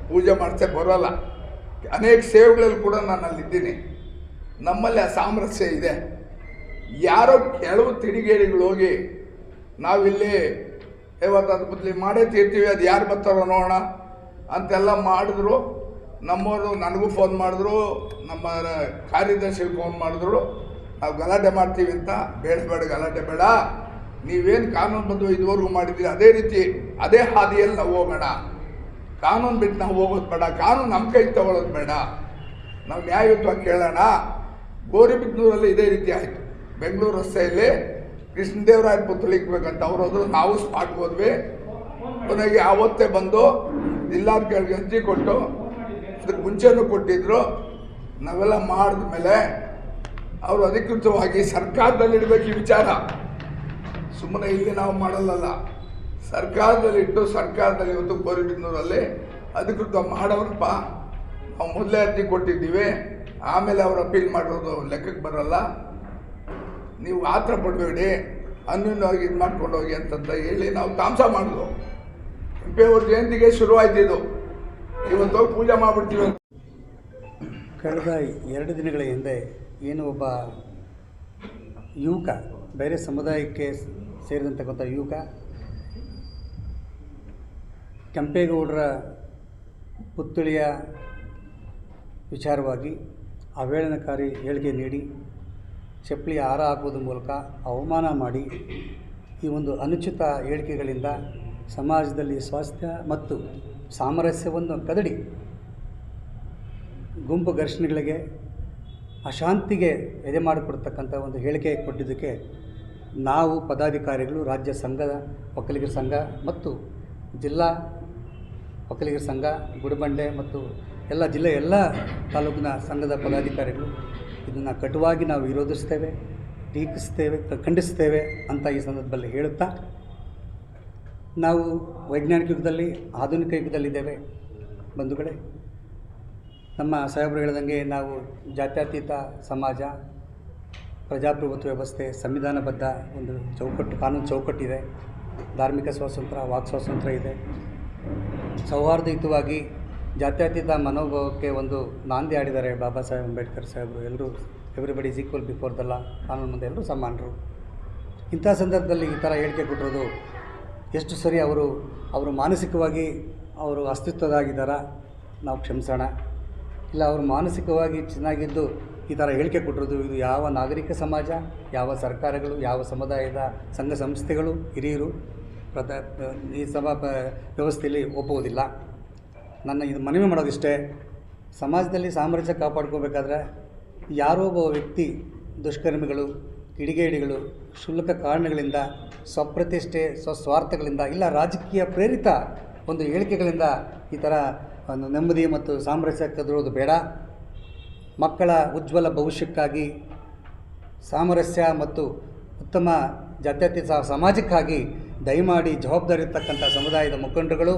[SPEAKER 3] ಪೂಜೆ ಮಾಡ್ತೇ ಬರೋಲ್ಲ. ಅನೇಕ ಸೇವೆಗಳಲ್ಲಿ ಕೂಡ ನಾನು ಅಲ್ಲಿದ್ದೀನಿ ನಮ್ಮಲ್ಲಿ ಆ ಸಾಮರಸ್ಯ ಇದೆ. ಯಾರೋ ಕೆಲವು ತಿಡಿಗೇಡಿಗಳು ಹೋಗಿ, ನಾವಿಲ್ಲಿ ಐವತ್ತು ಬದಲಿ ಮಾಡೇ ತೀರ್ತೀವಿ, ಅದು ಯಾರು ಬರ್ತಾರೋ ನೋಡೋಣ ಅಂತೆಲ್ಲ ಮಾಡಿದ್ರು. ನಮ್ಮವರು ನನಗೂ ಫೋನ್ ಮಾಡಿದ್ರು, ನಮ್ಮ ಕಾರ್ಯದರ್ಶಿಗೆ ಫೋನ್ ಮಾಡಿದ್ರು. ನಾವು ಗಲಾಟೆ ಮಾಡ್ತೀವಿ ಅಂತ, ಬೇಡ ಬೇಡ, ಗಲಾಟೆ ಬೇಡ. ನೀವೇನು ಬಂದು ಇದುವರೆಗೂ ಮಾಡಿದ್ದೀರಿ, ಅದೇ ರೀತಿ, ಅದೇ ಹಾದಿಯಲ್ಲಿ ನಾವು ಹೋಗೋಣ. ಕಾನೂನು ಬಿಟ್ಟು ನಾವು ಹೋಗೋದು ಬೇಡ, ಕಾನೂನು ನಮ್ಮ ಕೈ ತಗೊಳ್ಳೋದು ಬೇಡ. ನಾವು ನ್ಯಾಯಯುತವಾಗಿ ಕೇಳೋಣ. ಗೋರಿಬಿದ್ನೂರಲ್ಲಿ ಇದೇ ರೀತಿ ಆಯಿತು. ಬೆಂಗಳೂರು ರಸ್ತೆಯಲ್ಲಿ ಕೃಷ್ಣದೇವರಾಯ ಪುತ್ಲಿಕ್ಬೇಕಂತ ಅವ್ರು ಹೋದ್ರು. ನಾವು ಸ್ಪಾಟ್ಗೆ ಹೋದ್ವಿ. ಕೊನೆಗೆ ಆವತ್ತೇ ಬಂದು ಜಿಲ್ಲಾಧಿಕಾರಿಗೆ ಅರ್ಜಿ ಕೊಟ್ಟು ಅದಕ್ಕೆ ಮುಂಚೆನೂ ಕೊಟ್ಟಿದ್ರು. ನಾವೆಲ್ಲ ಮಾಡಿದ ಮೇಲೆ ಅವರು ಅಧಿಕೃತವಾಗಿ ಸರ್ಕಾರದಲ್ಲಿ ಇಡಬೇಕು ಈ ವಿಚಾರ. ಸುಮ್ಮನೆ ಇಲ್ಲಿ ನಾವು ಮಾಡಲ್ಲಲ್ಲ. ಸರ್ಕಾರದಲ್ಲಿ ಇಟ್ಟು ಸರ್ಕಾರದಲ್ಲಿ ಇವತ್ತು ಗೋರಿಬಿದ್ನೂರಲ್ಲಿ ಅಧಿಕೃತ ಮಾಡೋರಪ್ಪ. ನಾವು ಮೊದಲೇ ಅರ್ಜಿ ಕೊಟ್ಟಿದ್ದೀವಿ. ಆಮೇಲೆ ಅವ್ರು ಅಪೀಲ್ ಮಾಡಿರೋದು ಲೆಕ್ಕಕ್ಕೆ ಬರಲ್ಲ. ನೀವು ಆತರ ಪಡಬೇಡಿ ಅನ್ಯೂನ್ಯವಾಗಿ ಇದು ಮಾಡ್ಕೊಂಡು ಹೋಗಿ ಅಂತಂತ ಹೇಳಿ ನಾವು ತಾಮಸ ಮಾಡಿದ್ವು ಕೆಂಪೇಗೌಡ ಜಯಂತಿಗೆ ಶುರುವಾಯ್ತು ಇದು. ಇವತ್ತು ಹೋಗಿ ಪೂಜೆ ಮಾಡಿಬಿಡ್ತೀವಿ
[SPEAKER 4] ಕಳೆದ ಎರಡು ದಿನಗಳ ಹಿಂದೆ ಏನು ಒಬ್ಬ ಯುವಕ, ಬೇರೆ ಸಮುದಾಯಕ್ಕೆ ಸೇರಿದಂತಕ್ಕಂಥ ಯುವಕ, ಕೆಂಪೇಗೌಡರ ಪುತ್ಥಳಿಯ ವಿಚಾರವಾಗಿ ಅವೇಳನಕಾರಿ ಹೇಳಿಕೆ ನೀಡಿ ಚಪ್ಪಲಿ ಹಾರ ಹಾಕುವುದರ ಮೂಲಕ ಅವಮಾನ ಮಾಡಿ ಈ ಒಂದು ಅನುಚಿತ ಹೇಳಿಕೆಗಳಿಂದ ಸಮಾಜದಲ್ಲಿ ಸ್ವಾಸ್ಥ್ಯ ಮತ್ತು ಸಾಮರಸ್ಯವನ್ನು ಕದಡಿ. ಗುಂಪು ಘರ್ಷಣೆಗಳಿಗೆ ಅಶಾಂತಿಗೆ ಎದೆ ಮಾಡಿಕೊಡ್ತಕ್ಕಂಥ ಒಂದು ಹೇಳಿಕೆ ಕೊಟ್ಟಿದ್ದಕ್ಕೆ ನಾವು ಪದಾಧಿಕಾರಿಗಳು, ರಾಜ್ಯ ಸಂಘದ ಒಕ್ಕಲಿಗರ ಸಂಘ ಮತ್ತು ಜಿಲ್ಲಾ ಒಕ್ಕಲಿಗರ ಸಂಘ, ಗುಡಿಬಂಡೆ ಮತ್ತು ಎಲ್ಲ ಜಿಲ್ಲೆ, ಎಲ್ಲ ತಾಲೂಕಿನ ಸಂಘದ ಪದಾಧಿಕಾರಿಗಳು ಇದನ್ನು ಕಟುವಾಗಿ ನಾವು ವಿರೋಧಿಸ್ತೇವೆ, ಟೀಕಿಸ್ತೇವೆ ಖಂಡಿಸ್ತೇವೆ ಅಂತ ಈ ಸಂದರ್ಭದಲ್ಲಿ ಹೇಳುತ್ತಾ, ನಾವು ವೈಜ್ಞಾನಿಕ ಯುಗದಲ್ಲಿ, ಆಧುನಿಕ ಯುಗದಲ್ಲಿದ್ದೇವೆ ಬಂಧುಗಳೇ, ನಮ್ಮ ಸಾಹೇಬರು ಹೇಳಿದಂಗೆ ನಾವು ಜಾತ್ಯತೀತ ಸಮಾಜ, ಪ್ರಜಾಪ್ರಭುತ್ವ ವ್ಯವಸ್ಥೆ ಸಂವಿಧಾನಬದ್ಧ ಒಂದು ಚೌಕಟ್ಟು, ಕಾನೂನು ಚೌಕಟ್ಟಿದೆ. ಧಾರ್ಮಿಕ ಸ್ವಾತಂತ್ರ್ಯ, ವಾಕ್ ಸ್ವಾತಂತ್ರ್ಯ ಇದೆ. ಸೌಹಾರ್ದಯುತವಾಗಿ ಜಾತ್ಯತೀತ ಮನೋಭಾವಕ್ಕೆ ಒಂದು ನಾಂದಿ ಆಡಿದ್ದಾರೆ ಬಾಬಾ ಸಾಹೇಬ್ ಅಂಬೇಡ್ಕರ್ ಸಾಹೇಬರು. ಎಲ್ಲರೂ ಎವ್ರಿಬಡಿ ಈಸ್ ಈಕ್ವಲ್ ಬಿಫೋರ್ ದಲ್ಲ ಕಾನೂನು ಮುಂದೆ ಎಲ್ಲರೂ ಸಮಾನರು. ಇಂಥ ಸಂದರ್ಭದಲ್ಲಿ ಈ ಥರ ಹೇಳಿಕೆ ಕೊಟ್ಟಿರೋದು ಎಷ್ಟು ಸರಿ ಅವರು ಅವರು ಮಾನಸಿಕವಾಗಿ ಅವರು ಅಸ್ತಿತ್ವದಾಗಿದ್ದಾರಾ? ನಾವು ಕ್ಷಮಿಸೋಣ. ಇಲ್ಲ, ಅವರು ಮಾನಸಿಕವಾಗಿ ಚೆನ್ನಾಗಿದ್ದು ಈ ಥರ ಹೇಳಿಕೆ ಕೊಟ್ಟಿರೋದು ಇದು ಯಾವ ನಾಗರಿಕ ಸಮಾಜ, ಯಾವ ಸರ್ಕಾರಗಳು, ಯಾವ ಸಮುದಾಯದ ಸಂಘ ಸಂಸ್ಥೆಗಳು ಹಿರಿಯರು? ಪ್ರತ, ಈ ಸಭಾ ವ್ಯವಸ್ಥೆಯಲ್ಲಿ ಒಪ್ಪುವುದಿಲ್ಲ. ನನ್ನ ಇದು ಮನವಿ ಮಾಡೋದಿಷ್ಟೇ ಸಮಾಜದಲ್ಲಿ ಸಾಮರಸ್ಯ ಕಾಪಾಡ್ಕೋಬೇಕಾದ್ರೆ ಯಾರೋ ಒಬ್ಬ ವ್ಯಕ್ತಿ, ದುಷ್ಕರ್ಮಿಗಳು, ಕಿಡಿಗೇಡಿಗಳು, ಕ್ಷುಲ್ಲಕ ಕಾರಣಗಳಿಂದ, ಸ್ವಪ್ರತಿಷ್ಠೆ, ಸ್ವಸ್ವಾರ್ಥಗಳಿಂದ, ಇಲ್ಲ ರಾಜಕೀಯ ಪ್ರೇರಿತ ಒಂದು ಹೇಳಿಕೆಗಳಿಂದ ಈ ಥರ ಒಂದು ನೆಮ್ಮದಿ ಮತ್ತು ಸಾಮರಸ್ಯ ಕದರೋದು ಬೇಡ. ಮಕ್ಕಳ ಉಜ್ವಲ ಭವಿಷ್ಯಕ್ಕಾಗಿ, ಸಾಮರಸ್ಯ ಮತ್ತು ಉತ್ತಮ ಜಾತ್ಯತೀತ ಸಮಾಜಕ್ಕಾಗಿ ದಯಮಾಡಿ ಜವಾಬ್ದಾರಿ ಇರ್ತಕ್ಕಂಥ ಸಮುದಾಯದ ಮುಖಂಡರುಗಳು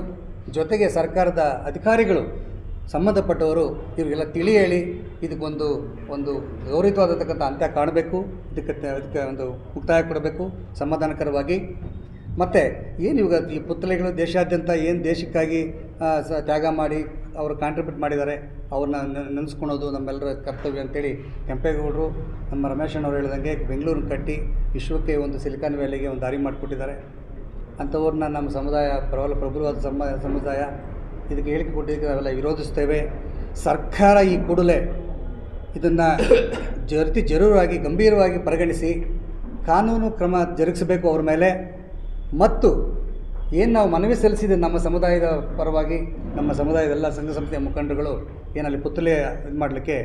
[SPEAKER 4] ಜೊತೆಗೆ ಸರ್ಕಾರದ ಅಧಿಕಾರಿಗಳು ಸಂಬಂಧಪಟ್ಟವರು, ಇವರಿಗೆಲ್ಲ ತಿಳಿ ಹೇಳಿ, ಇದಕ್ಕೊಂದು ಒಂದು ಗೌರವಿತವಾದತಕ್ಕಂಥ ಅಂತ್ಯ ಕಾಣಬೇಕು, ಇದಕ್ಕೆ ಅದಕ್ಕೆ ಒಂದು ಮುಕ್ತಾಯ ಕೊಡಬೇಕು, ಸಮಾಧಾನಕರವಾಗಿ. ಮತ್ತು, ಏನು ಇವಾಗ ಈ ಪುತ್ಥಳಿಗಳು ದೇಶಾದ್ಯಂತ ಏನು ದೇಶಕ್ಕಾಗಿ ಸ, ತ್ಯಾಗ ಮಾಡಿ ಅವರು ಕಾಂಟ್ರಿಬ್ಯೂಟ್ ಮಾಡಿದ್ದಾರೆ, ಅವ್ರನ್ನ ನೆನೆಸ್ಕೊಳೋದು ನಮ್ಮೆಲ್ಲರ ಕರ್ತವ್ಯ ಅಂತೇಳಿ ಕೆಂಪೇಗೌಡರು, ನಮ್ಮ ರಮೇಶ್ ಅಣ್ಣವ್ರು ಹೇಳಿದಂಗೆ ಬೆಂಗಳೂರನ್ನ ಕಟ್ಟಿ ವಿಶ್ವಕ್ಕೆ ಒಂದು ಸಿಲಿಕಾನ್ ವ್ಯಾಲಿಗೆ ಒಂದು ದಾರಿ ಮಾಡಿಕೊಟ್ಟಿದ್ದಾರೆ. ಅಂಥವ್ರನ್ನ ನಮ್ಮ ಸಮುದಾಯ ಪ್ರಬಲ ಪ್ರಬಲವಾದ ಸಮ, ಸಮುದಾಯ ಇದಕ್ಕೆ ಹೇಳಿಕೆ ಕೊಟ್ಟಿದ್ದಕ್ಕೆ ನಾವೆಲ್ಲ ವಿರೋಧಿಸ್ತೇವೆ. ಸರ್ಕಾರ ಈ ಕೂಡಲೇ ಇದನ್ನು ಜರ್ತಿ ಜರೂರಾಗಿ, ಗಂಭೀರವಾಗಿ ಪರಿಗಣಿಸಿ ಕಾನೂನು ಕ್ರಮ ಜರುಗಿಸಬೇಕು ಅವ್ರ ಮೇಲೆ. ಮತ್ತು ಏನು ನಾವು ಮನವಿ ಸಲ್ಲಿಸಿದೆ ನಮ್ಮ ಸಮುದಾಯದ ಪರವಾಗಿ, ನಮ್ಮ ಸಮುದಾಯದ ಎಲ್ಲ ಸಂಘ ಸಂಸ್ಥೆಯ ಮುಖಂಡರುಗಳು ಏನಲ್ಲಿ ಪುತ್ತಲೆ ಇದು ಮಾಡಲಿಕ್ಕೆ,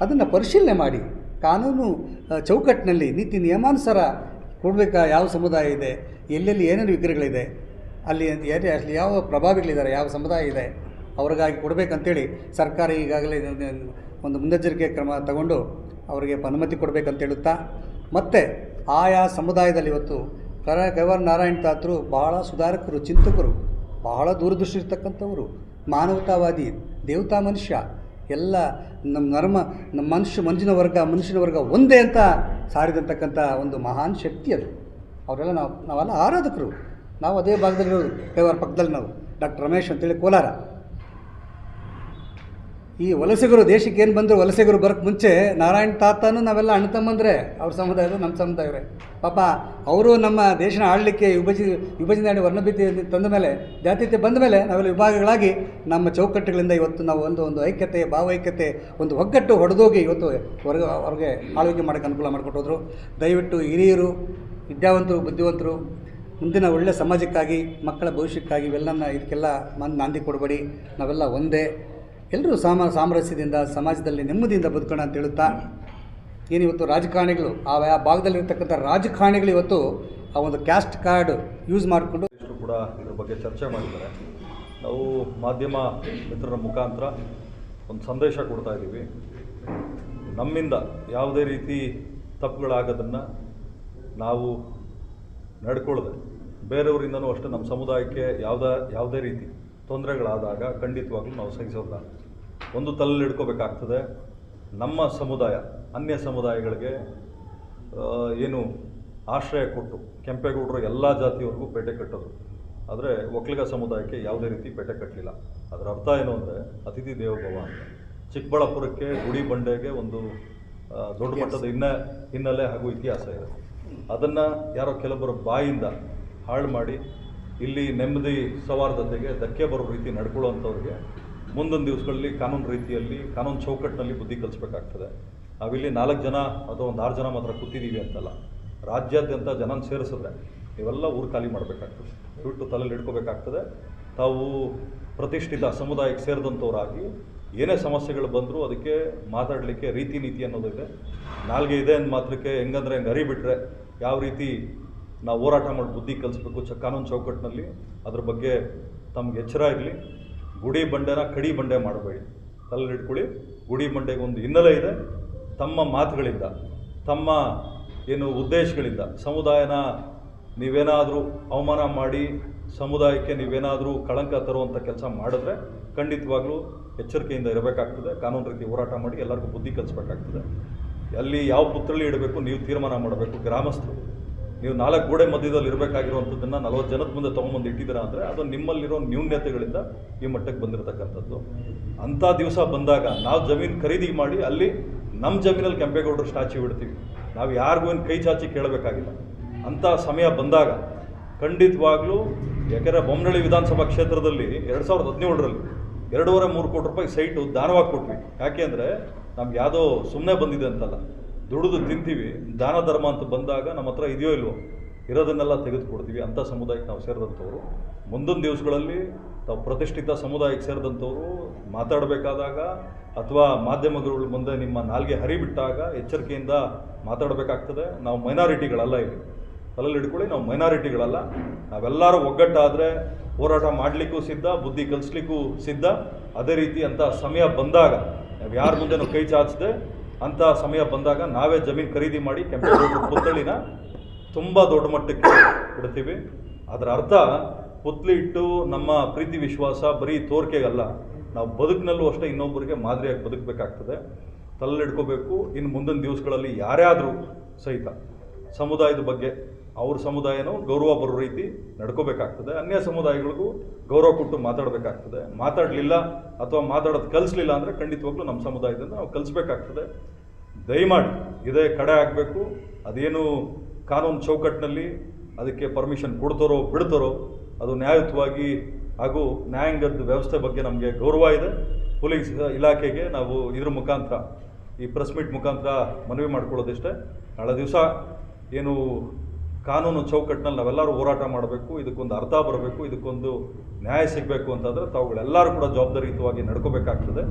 [SPEAKER 4] ಅದನ್ನು ಪರಿಶೀಲನೆ ಮಾಡಿ. ಕಾನೂನು ಚೌಕಟ್ಟಿನಲ್ಲಿ ನೀತಿ ನಿಯಮಾನುಸಾರ ಕೊಡಬೇಕಾ ಯಾವ ಸಮುದಾಯ ಇದೆ? ಎಲ್ಲೆಲ್ಲಿ ಏನೇನು ವಿಗ್ರಹಗಳಿದೆ? ಅಲ್ಲಿ ಏನೇ ಅಲ್ಲಿ ಯಾವ ಪ್ರಭಾವಿಗಳಿದ್ದಾರೆ? ಯಾವ ಸಮುದಾಯ ಇದೆ? ಅವ್ರಿಗಾಗಿ ಕೊಡಬೇಕಂತೇಳಿ ಸರ್ಕಾರ ಈಗಾಗಲೇ ಒಂದು ಮುನ್ನೆಚ್ಚರಿಕೆ ಕ್ರಮ ತಗೊಂಡು ಅವರಿಗೆ ಅನುಮತಿ ಕೊಡಬೇಕಂತ ಹೇಳುತ್ತಾ ಮತ್ತು ಆಯಾ ಸಮುದಾಯದಲ್ಲಿ ಇವತ್ತು ಕರ ಗವರ್ ನಾರಾಯಣ್ ತಾತರು ಬಹಳ ಸುಧಾರಕರು, ಚಿಂತಕರು, ಬಹಳ ದೂರದೃಷ್ಟಿ ಇರ್ತಕ್ಕಂಥವರು ಮಾನವತಾವಾದಿ, ದೇವತಾ ಮನುಷ್ಯ ಎಲ್ಲ ನಮ್ಮ ನರ್ಮ, ನಮ್ಮ ಮನುಷ್ಯ, ಮಂಜಿನ ವರ್ಗ, ಮನುಷ್ಯನ ವರ್ಗ ಒಂದೇ ಅಂತ ಸಾರಿದಂತಕ್ಕಂಥ ಒಂದು ಮಹಾನ್ ಶಕ್ತಿ ಅದು. ಅವರೆಲ್ಲ ನಾವು, ನಾವೆಲ್ಲ ಆರಾಧಕರು. ನಾವು ಅದೇ ಭಾಗದಲ್ಲಿರೋದು ಕೈವಾರ ಪಕ್ಕದಲ್ಲಿ ನಾವು. ಡಾಕ್ಟರ್ ರಮೇಶ್ ಅಂತೇಳಿ ಕೋಲಾರ. ಈ ವಲಸಿಗರು, ದೇಶಕ್ಕೆ ಏನು ಬಂದರು ವಲಸಿಗರು ಬರೋಕ್ಕೆ ಮುಂಚೆ ನಾರಾಯಣ ತಾತನೂ ನಾವೆಲ್ಲ ಅಣ್ಣ ತಮ್ಮಂದ್ರೆ, ಅವ್ರ ಸಮುದಾಯದ ನಮ್ಮ ಸಮುದಾಯವರೇ ಪಾಪ, ಅವರು ನಮ್ಮ ದೇಶನ ಆಳ್ಲಿಕ್ಕೆ ವಿಭಜ, ವಿಭಜನೆ ಮಾಡಿ ವರ್ಣಭೀತಿ ತಂದ ಮೇಲೆ, ಜಾತೀಯತೆ ಬಂದ ಮೇಲೆ ನಾವೆಲ್ಲ ವಿಭಾಗಗಳಾಗಿ ನಮ್ಮ ಚೌಕಟ್ಟುಗಳಿಂದ ಇವತ್ತು ನಾವು ಒಂದು ಒಂದು ಐಕ್ಯತೆ ಭಾವೈಕ್ಯತೆ ಒಂದು ಒಗ್ಗಟ್ಟು ಹೊಡೆದೋಗಿ ಇವತ್ತು ಹೊರಗೆ ಅವ್ರಿಗೆ ಆಳ್ವಿಕೆ ಮಾಡೋಕ್ಕೆ ಅನುಕೂಲ ಮಾಡಿಕೊಟ್ಟೋದ್ರು ದಯವಿಟ್ಟು ಹಿರಿಯರು, ವಿದ್ಯಾವಂತರು, ಬುದ್ಧಿವಂತರು, ಮುಂದಿನ ಒಳ್ಳೆಯ ಸಮಾಜಕ್ಕಾಗಿ, ಮಕ್ಕಳ ಭವಿಷ್ಯಕ್ಕಾಗಿ ಇವೆಲ್ಲನ ಇದಕ್ಕೆಲ್ಲ ಮನ್ ನಾಂದಿ ಕೊಡಬೇಡಿ. ನಾವೆಲ್ಲ ಒಂದೇ. ಎಲ್ಲರೂ ಸಾಮ ಸಾಮರಸ್ಯದಿಂದ ಸಮಾಜದಲ್ಲಿ ನೆಮ್ಮದಿಯಿಂದ ಬದುಕೋಣ ಅಂತ ಹೇಳುತ್ತಾ, ಏನಿವತ್ತು ರಾಜಕಾರಣಿಗಳು ಆ ಆ ಭಾಗದಲ್ಲಿರ್ತಕ್ಕಂಥ ರಾಜಕಾರಣಿಗಳು ಇವತ್ತು ಆ ಒಂದು ಕ್ಯಾಸ್ಟ್ ಕಾರ್ಡ್ ಯೂಸ್ ಮಾಡಿಕೊಂಡು
[SPEAKER 5] ಕೂಡ ಇದ್ರ ಬಗ್ಗೆ ಚರ್ಚೆ ಮಾಡಿದ್ದಾರೆ. ನಾವು ಮಾಧ್ಯಮ ಮಿತ್ರರ ಮುಖಾಂತರ ಒಂದು ಸಂದೇಶ ಕೊಡ್ತಾ ಇದ್ದೀವಿ. ನಮ್ಮಿಂದ ಯಾವುದೇ ರೀತಿ ತಪ್ಪುಗಳಾಗೋದನ್ನು ನಾವು ನಡ್ಕೊಳ್ಳದೆ. ಬೇರೆಯವರಿಂದನೂ ಅಷ್ಟೇ ನಮ್ಮ ಸಮುದಾಯಕ್ಕೆ ಯಾವುದೇ ಯಾವುದೇ ರೀತಿ ತೊಂದರೆಗಳಾದಾಗ ಖಂಡಿತವಾಗ್ಲೂ ನಾವು ಸಹಿಸೋಲ್ಲ. ಒಂದು ತಲೆಯಲ್ಲಿ ಹಿಡ್ಕೋಬೇಕಾಗ್ತದೆ. ನಮ್ಮ ಸಮುದಾಯ ಅನ್ಯ ಸಮುದಾಯಗಳಿಗೆ ಏನು ಆಶ್ರಯ ಕೊಟ್ಟು ಕೆಂಪೇಗೌಡರು ಎಲ್ಲ ಜಾತಿಯವ್ರಿಗೂ ಪೇಟೆ ಕಟ್ಟೋದು. ಆದರೆ ಒಕ್ಕಲಿಗ ಸಮುದಾಯಕ್ಕೆ ಯಾವುದೇ ರೀತಿ ಪೇಟೆ ಕಟ್ಟಲಿಲ್ಲ. ಅದರ ಅರ್ಥ ಏನು ಅಂದರೆ ಅತಿಥಿ ದೇವಭವ ಅಂತ. ಚಿಕ್ಕಬಳ್ಳಾಪುರಕ್ಕೆ ಗುಡಿ ಬಂಡೆಗೆ ಒಂದು ದೊಡ್ಡ ಮಟ್ಟದ ಹಿನ್ನೆ ಹಿನ್ನೆಲೆ ಹಾಗೂ ಇತಿಹಾಸ ಇದೆ. ಅದನ್ನು ಯಾರೋ ಕೆಲವರು ಬಾಯಿಂದ ಹಾಳು ಮಾಡಿ ಇಲ್ಲಿ ನೆಮ್ಮದಿ ಸೌಹಾರ್ದತೆಗೆ ಧಕ್ಕೆ ಬರೋ ರೀತಿ ನಡ್ಕೊಳ್ಳೋವಂಥವ್ರಿಗೆ ಮುಂದೊಂದು ದಿವಸಗಳಲ್ಲಿ ಕಾನೂನು ರೀತಿಯಲ್ಲಿ, ಕಾನೂನು ಚೌಕಟ್ಟಿನಲ್ಲಿ ಬುದ್ಧಿ ಕಲಿಸ್ಬೇಕಾಗ್ತದೆ. ನಾವಿಲ್ಲಿ ನಾಲ್ಕು ಜನ ಅಥವಾ ಒಂದು ಆರು ಜನ ಮಾತ್ರ ಕೂತಿದ್ದೀವಿ ಅಂತಲ್ಲ. ರಾಜ್ಯಾದ್ಯಂತ ಜನನ ಸೇರಿಸಿದ್ರೆ ಇವೆಲ್ಲ ಊರು ಖಾಲಿ ಮಾಡಬೇಕಾಗ್ತದೆ. ಬಿಟ್ಟು ತಲೆಯಲ್ಲಿ ಇಟ್ಕೋಬೇಕಾಗ್ತದೆ. ತಾವು ಪ್ರತಿಷ್ಠಿತ ಸಮುದಾಯಕ್ಕೆ ಸೇರಿದಂಥವರಾಗಿ ಏನೇ ಸಮಸ್ಯೆಗಳು ಬಂದರೂ ಅದಕ್ಕೆ ಮಾತಾಡಲಿಕ್ಕೆ ರೀತಿ ನೀತಿ ಅನ್ನೋದಿದೆ ನಾಲ್ಗೆ ಇದೆ ಅಂದ ಮಾತ್ರಕ್ಕೆ ಹೆಂಗಂದ್ರೆ ಹೆಂಗೆ ಅರಿಬಿಟ್ರೆ ಯಾವ ರೀತಿ ನಾವು ಹೋರಾಟ ಮಾಡಿ ಬುದ್ಧಿ ಕಲಿಸ್ಬೇಕು ಚ ಕಾನೂನು ಚೌಕಟ್ಟಿನಲ್ಲಿ. ಅದ್ರ ಬಗ್ಗೆ ತಮ್ಗೆ ಎಚ್ಚರ ಇರಲಿ. ಗುಡಿ ಬಂಡೆನ ಕಡಿ ಬಂಡೆ ಮಾಡಬೇಡಿ. ತಲೆಲಿಟ್ಕೊಳ್ಳಿ ಗುಡಿ ಬಂಡೆಗೆ ಒಂದು ಹಿನ್ನೆಲೆ ಇದೆ. ತಮ್ಮ ಮಾತುಗಳಿಂದ, ತಮ್ಮ ಏನು ಉದ್ದೇಶಗಳಿಂದ, ಸಮುದಾಯನ ನೀವೇನಾದರೂ ಅವಮಾನ ಮಾಡಿ, ಸಮುದಾಯಕ್ಕೆ ನೀವೇನಾದರೂ ಕಳಂಕ ತರುವಂಥ ಕೆಲಸ ಮಾಡಿದ್ರೆ ಖಂಡಿತವಾಗ್ಲೂ ಎಚ್ಚರಿಕೆಯಿಂದ ಇರಬೇಕಾಗ್ತದೆ. ಕಾನೂನು ರೀತಿ ಹೋರಾಟ ಮಾಡಿ ಎಲ್ಲರಿಗೂ ಬುದ್ಧಿ ಕಲಿಸ್ಬೇಕಾಗ್ತದೆ. ಅಲ್ಲಿ ಯಾವ ಪುತ್ರಳಿ ಇಡಬೇಕು, ನೀವು ತೀರ್ಮಾನ ಮಾಡಬೇಕು, ಗ್ರಾಮಸ್ಥರು. ನೀವು ನಾಲ್ಕು ಗೋಡೆ ಮಧ್ಯದಲ್ಲಿ ಇರಬೇಕಾಗಿರುವಂಥದ್ದನ್ನು ನಲವತ್ತು ಜನದ ಮುಂದೆ ತೊಗೊಂಬಂದು ಇಟ್ಟಿದ್ದೀರಾ ಅಂದರೆ ಅದು ನಿಮ್ಮಲ್ಲಿರೋ ನ್ಯೂನ್ಯತೆಗಳಿಂದ ಈ ಮಟ್ಟಕ್ಕೆ ಬಂದಿರತಕ್ಕಂಥದ್ದು. ಅಂಥ ದಿವಸ ಬಂದಾಗ ನಾವು ಜಮೀನು ಖರೀದಿ ಮಾಡಿ ಅಲ್ಲಿ ನಮ್ಮ ಜಮೀನಲ್ಲಿ ಕೆಂಪೇಗೌಡರು ಸ್ಟ್ಯಾಚ್ಯೂ ಇಡ್ತೀವಿ. ನಾವು ಯಾರಿಗೂ ಏನು ಕೈ ಚಾಚಿ ಕೇಳಬೇಕಾಗಿಲ್ಲ. ಅಂಥ ಸಮಯ ಬಂದಾಗ ಖಂಡಿತವಾಗ್ಲೂ ಯಾಕೆಂದರೆ ಬೊಮ್ಮನಹಳ್ಳಿ ವಿಧಾನಸಭಾ ಕ್ಷೇತ್ರದಲ್ಲಿ ಎರಡು ಸಾವಿರದ ಹದಿನೇಳರಲ್ಲಿ ಎರಡೂವರೆ ಮೂರು ಕೋಟಿ ರೂಪಾಯಿ ಸೈಟು ದಾನವಾಗಿ ಕೊಟ್ವಿ. ಯಾಕೆ ಅಂದರೆ ನಮ್ಗೆ ಯಾವುದೋ ಸುಮ್ಮನೆ ಬಂದಿದೆ ಅಂತಲ್ಲ. ದುಡಿದು ತಿಂತೀವಿ, ದಾನ ಧರ್ಮ ಅಂತ ಬಂದಾಗ ನಮ್ಮ ಹತ್ರ ಇದೆಯೋ ಇಲ್ವೋ, ಇರೋದನ್ನೆಲ್ಲ ತೆಗೆದುಕೊಡ್ತೀವಿ ಅಂಥ ಸಮುದಾಯಕ್ಕೆ ನಾವು ಸೇರಿದಂಥವ್ರು. ಮುಂದಿನ ದಿವಸಗಳಲ್ಲಿ ತಾವು ಪ್ರತಿಷ್ಠಿತ ಸಮುದಾಯಕ್ಕೆ ಸೇರಿದಂಥವ್ರು ಮಾತಾಡಬೇಕಾದಾಗ ಅಥವಾ ಮಾಧ್ಯಮಗಳ ಮುಂದೆ ನಿಮ್ಮ ನಾಲ್ಗೆ ಹರಿಬಿಟ್ಟಾಗ ಎಚ್ಚರಿಕೆಯಿಂದ ಮಾತಾಡಬೇಕಾಗ್ತದೆ. ನಾವು ಮೈನಾರಿಟಿಗಳಲ್ಲ ಇಲ್ಲಿ. ತಲೆಯಲ್ಲಿ ಹಿಡ್ಕೊಳ್ಳಿ, ನಾವು ಮೈನಾರಿಟಿಗಳಲ್ಲ. ನಾವೆಲ್ಲರೂ ಒಗ್ಗಟ್ಟಾದರೆ ಹೋರಾಟ ಮಾಡಲಿಕ್ಕೂ ಸಿದ್ಧ, ಬುದ್ಧಿ ಕಲಿಸ್ಲಿಕ್ಕೂ ಸಿದ್ಧ. ಅದೇ ರೀತಿ ಅಂಥ ಸಮಯ ಬಂದಾಗ ನಾವು ಯಾರ ಮುಂದೆನೂ ಕೈ ಚಾಚದೆ ಅಂಥ ಸಮಯ ಬಂದಾಗ ನಾವೇ ಜಮೀನು ಖರೀದಿ ಮಾಡಿ ಕೆಂಪೇಗೌಡರ ಪುತ್ಥಳಿನ ತುಂಬ ದೊಡ್ಡ ಮಟ್ಟಕ್ಕೆ ಬಿಡ್ತೀವಿ ಅದರ ಅರ್ಥ ಪುತ್ಲಿ ಇಟ್ಟು ನಮ್ಮ ಪ್ರೀತಿ ವಿಶ್ವಾಸ ಬರೀ ತೋರಿಕೆಗಲ್ಲ. ನಾವು ಬದುಕಿನಲ್ಲೂ ಅಷ್ಟೇ ಇನ್ನೊಬ್ಬರಿಗೆ ಮಾದರಿಯಾಗಿ ಬದುಕಬೇಕಾಗ್ತದೆ. ತಲೆಲಿಡ್ಕೋಬೇಕು. ಇನ್ನು ಮುಂದಿನ ದಿವಸಗಳಲ್ಲಿ ಯಾರೇ ಆದರೂ ಸಹಿತ ಸಮುದಾಯದ ಬಗ್ಗೆ ಅವ್ರ ಸಮುದಾಯನೂ ಗೌರವ ಬರೋ ರೀತಿ ನಡ್ಕೋಬೇಕಾಗ್ತದೆ. ಅನ್ಯ ಸಮುದಾಯಗಳಿಗೂ ಗೌರವ ಕೊಟ್ಟು ಮಾತಾಡಬೇಕಾಗ್ತದೆ. ಮಾತಾಡಲಿಲ್ಲ ಅಥವಾ ಮಾತಾಡೋದು ಕಲಿಸ್ಲಿಲ್ಲ ಅಂದರೆ ಖಂಡಿತವಾಗ್ಲೂ ನಮ್ಮ ಸಮುದಾಯದಿಂದ ನಾವು ಕಲಿಸ್ಬೇಕಾಗ್ತದೆ. ದಯಮಾಡಿ ಇದೇ ಕಡೆ ಆಗಬೇಕು. ಅದೇನು ಕಾನೂನು ಚೌಕಟ್ಟಿನಲ್ಲಿ ಅದಕ್ಕೆ ಪರ್ಮಿಷನ್ ಕೊಡ್ತಾರೋ ಬಿಡ್ತಾರೋ ಅದು ನ್ಯಾಯಯುತವಾಗಿ ಹಾಗೂ ನ್ಯಾಯಾಂಗದ ವ್ಯವಸ್ಥೆ ಬಗ್ಗೆ ನಮಗೆ ಗೌರವ ಇದೆ. ಪೊಲೀಸ್ ಇಲಾಖೆಗೆ ನಾವು ಇದ್ರ ಮುಖಾಂತರ ಈ ಪ್ರೆಸ್ ಮೀಟ್ ಮುಖಾಂತರ ಮನವಿ ಮಾಡ್ಕೊಳ್ಳೋದಿಷ್ಟೇ. ನಾಳೆ ದಿವಸ ಏನು ಕಾನೂನು ಚೌಕಟ್ಟಿನಲ್ಲಿ ನಾವೆಲ್ಲರೂ ಹೋರಾಟ ಮಾಡಬೇಕು, ಇದಕ್ಕೊಂದು ಅರ್ಥ ಬರಬೇಕು, ಇದಕ್ಕೊಂದು ನ್ಯಾಯ ಸಿಗಬೇಕು ಅಂತಂದರೆ ತಾವುಗಳೆಲ್ಲರೂ ಕೂಡ ಜವಾಬ್ದಾರಿಯುತವಾಗಿ ನಡ್ಕೋಬೇಕಾಗ್ತದೆ.